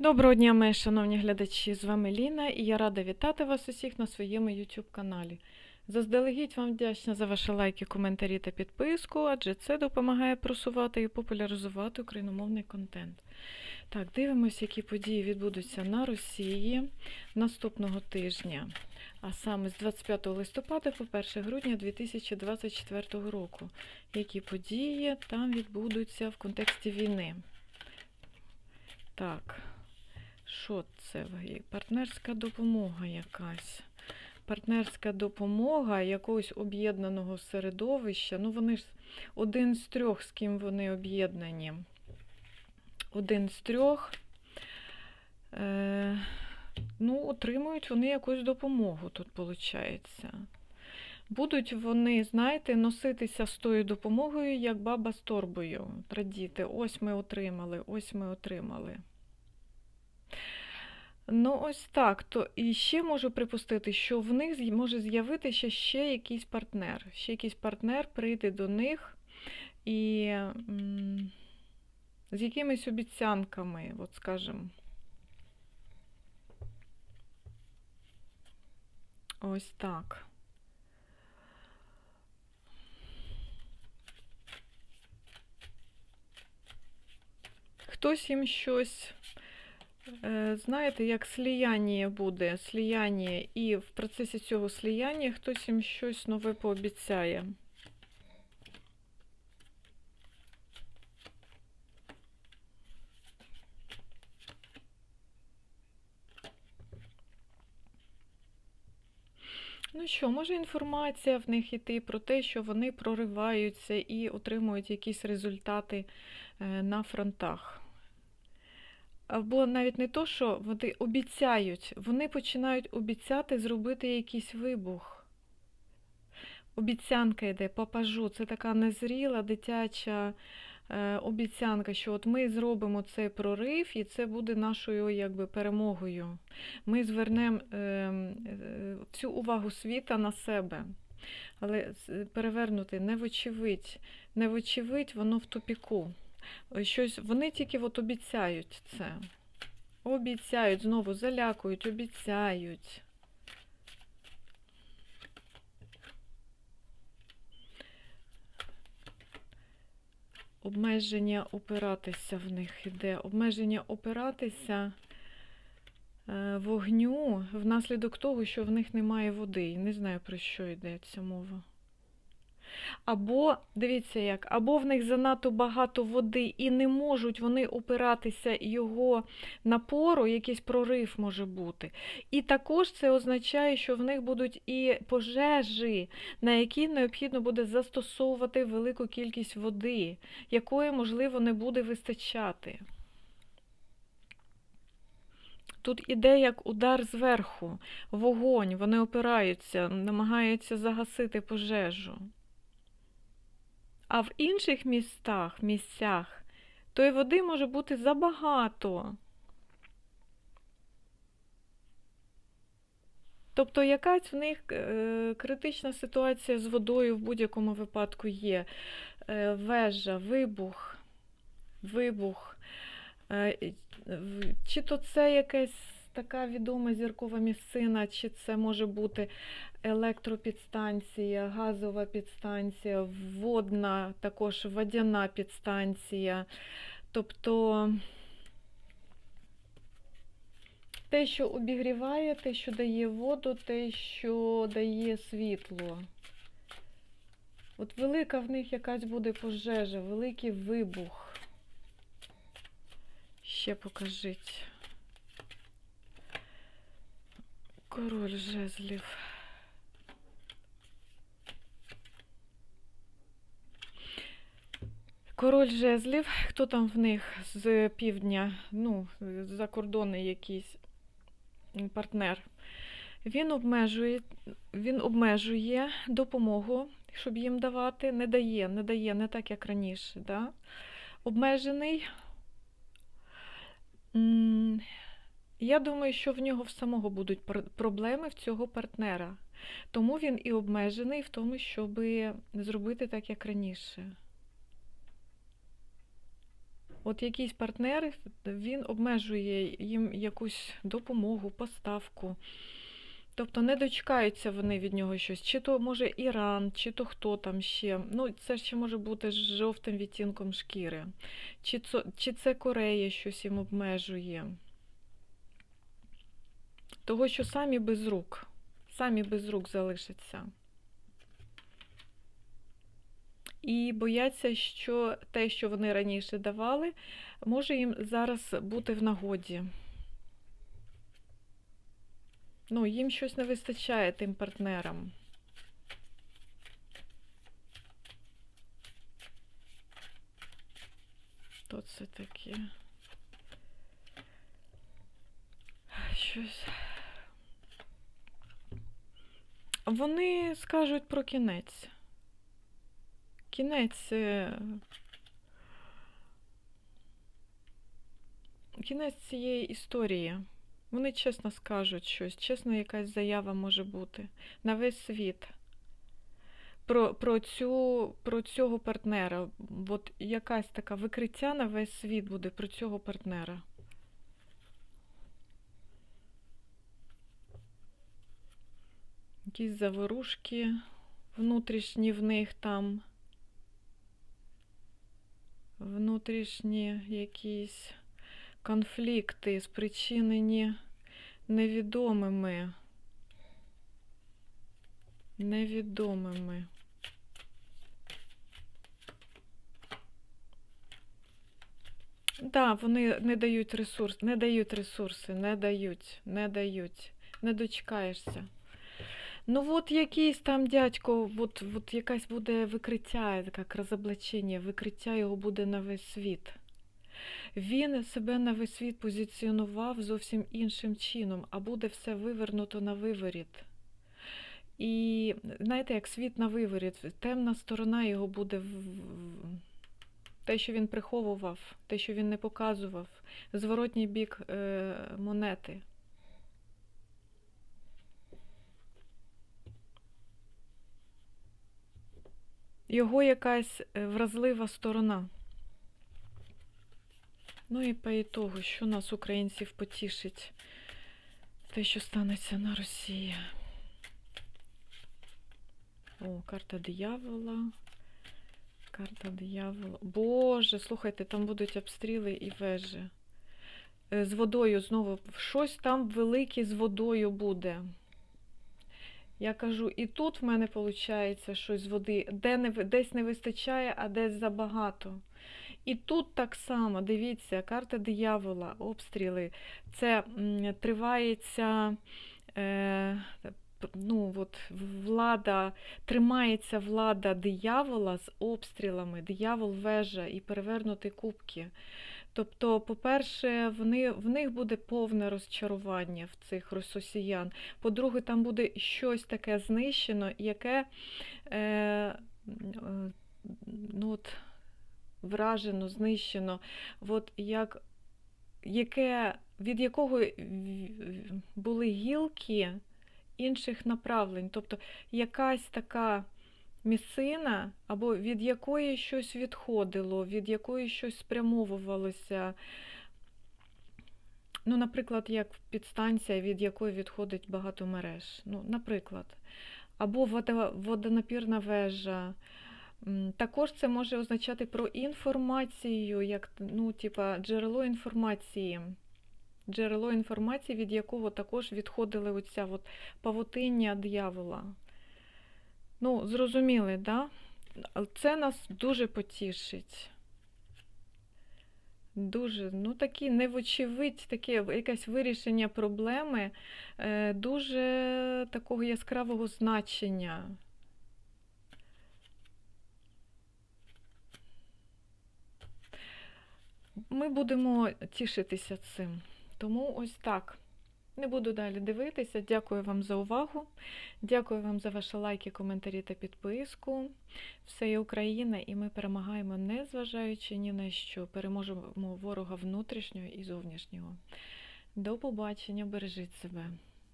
Доброго дня, мої шановні глядачі! З вами Ліна і я рада вітати вас усіх на своєму YouTube каналі. Заздалегідь вам вдячна за ваші лайки, коментарі та підписку, адже це допомагає просувати і популяризувати україномовний контент. Так, дивимося, які події відбудуться на Росії наступного тижня, а саме з 25 листопада по 1 грудня 2024 року. Які події там відбудуться в контексті війни? Так. Що це? Партнерська допомога якась. Партнерська допомога якогось об'єднаного середовища. Ну, вони ж один з трьох, з ким вони об'єднані. Один з трьох. Е, ну, отримують вони якусь допомогу тут, виходить. Будуть вони, знаєте, носитися з тою допомогою, як баба з торбою. Радіти. Ось ми отримали, ось ми отримали. Ну, ось так. То і ще можу припустити, що в них може з'явитися ще якийсь партнер. Ще якийсь партнер прийде до них і м, з якимись обіцянками, от скажімо. Ось так. Хтось їм щось Знаєте, як сліяння буде, сліяння, і в процесі цього сліяння хтось їм щось нове пообіцяє. Ну що, може інформація в них іти про те, що вони прориваються і отримують якісь результати е, на фронтах. Або навіть не то, що вони обіцяють, вони починають обіцяти зробити якийсь вибух. Обіцянка йде, папажу, це така незріла дитяча е, обіцянка, що от ми зробимо цей прорив, і це буде нашою якби, перемогою. Ми звернемо е, е, всю увагу світа на себе. Але перевернути не вочевидь, не вочевидь, воно в тупіку. Щось, вони тільки от обіцяють це. Обіцяють, знову залякують, обіцяють. Обмеження опиратися в них іде. Обмеження опиратися е, вогню внаслідок того, що в них немає води. Не знаю, про що йдеться мова. Або, дивіться як, або в них занадто багато води і не можуть вони опиратися його напору, якийсь прорив може бути. І також це означає, що в них будуть і пожежі, на які необхідно буде застосовувати велику кількість води, якої, можливо, не буде вистачати. Тут іде як удар зверху, вогонь, вони опираються, намагаються загасити пожежу. А в інших містах, місцях, тої води може бути забагато. Тобто якась в них е, критична ситуація з водою в будь-якому випадку є. Е, вежа, вибух, вибух. Е, Чи то це якась така відома зіркова місцина, чи це може бути електропідстанція, газова підстанція, водна, також водяна підстанція. Тобто те, що обігріває, те, що дає воду, те, що дає світло. От велика в них якась буде пожежа, великий вибух. Ще покажіть. Король жезлів. Король жезлів, хто там в них з півдня, ну, за кордони якийсь партнер. Він обмежує, він обмежує допомогу, щоб їм давати, не дає, не дає, не так, як раніше. Да? Обмежений. Я думаю, що в нього в самого будуть пр- проблеми в цього партнера. Тому він і обмежений в тому, щоб зробити так, як раніше. От якийсь партнер, він обмежує їм якусь допомогу, поставку. Тобто не дочекаються вони від нього щось. Чи то може Іран, чи то хто там ще. Ну, це ще може бути жовтим відтінком шкіри. Чи це, чи це Корея щось їм обмежує. Того, що самі без рук. Самі без рук залишаться. І бояться, що те, що вони раніше давали, може їм зараз бути в нагоді. Ну, їм щось не вистачає тим партнерам. Хто це таке? Щось. Вони скажуть про кінець. Кінець. е, Кінець цієї історії. Вони чесно скажуть щось, чесно, якась заява може бути на весь світ. Про, про, цю, про цього партнера. От якась така викриття на весь світ буде про цього партнера. Якісь заворушки внутрішні в них там. Внутрішні якісь конфлікти, спричинені невідомими. Невідомими. Да, вони не дають ресурс, не дають ресурси, не дають, не дають, не дочекаєшся. Ну от якийсь там дядько, от, от якась буде викриття, як розоблачення, викриття його буде на весь світ. Він себе на весь світ позиціонував зовсім іншим чином, а буде все вивернуто на виворіт. І знаєте, як світ на виворіт, темна сторона його буде в- те, що він приховував, те, що він не показував, зворотній бік е, монети. Його якась е, вразлива сторона. Ну і по ітогу, що нас, українців, потішить те, що станеться на Росії. О, карта диявола. Карта диявола. Боже, слухайте, там будуть обстріли і вежі. Е, З водою знову. Щось там велике з водою буде. Я кажу, і тут в мене виходить щось з води, де не, десь не вистачає, а десь забагато. І тут так само, дивіться, карта диявола, обстріли. Це м, тривається, е, ну, от, влада, тримається влада диявола з обстрілами, диявол вежа і перевернути кубки. Тобто, по-перше, вони, в них буде повне розчарування в цих росіян. По-друге, там буде щось таке знищено, яке е, е, ну, от, вражено, знищено, от як, яке, від якого були гілки інших направлень. Тобто якась така місцина, або від якої щось відходило, від якої щось спрямовувалося. Ну, наприклад, як підстанція, від якої відходить багато мереж. Ну, наприклад. Або водонапірна вежа. Також це може означати про інформацію, як ну, типа, джерело інформації. Джерело інформації, від якого також відходили оця от павутиння диявола. Ну, зрозуміли, да? Це нас дуже потішить. Дуже, ну такі невочевидь, таке якесь вирішення проблеми е, дуже такого яскравого значення. Ми будемо тішитися цим. Тому ось так. Не буду далі дивитися. Дякую вам за увагу. Дякую вам за ваші лайки, коментарі та підписку. Все є Україна, і ми перемагаємо, не зважаючи ні на що. Переможемо ворога внутрішнього і зовнішнього. До побачення, бережіть себе.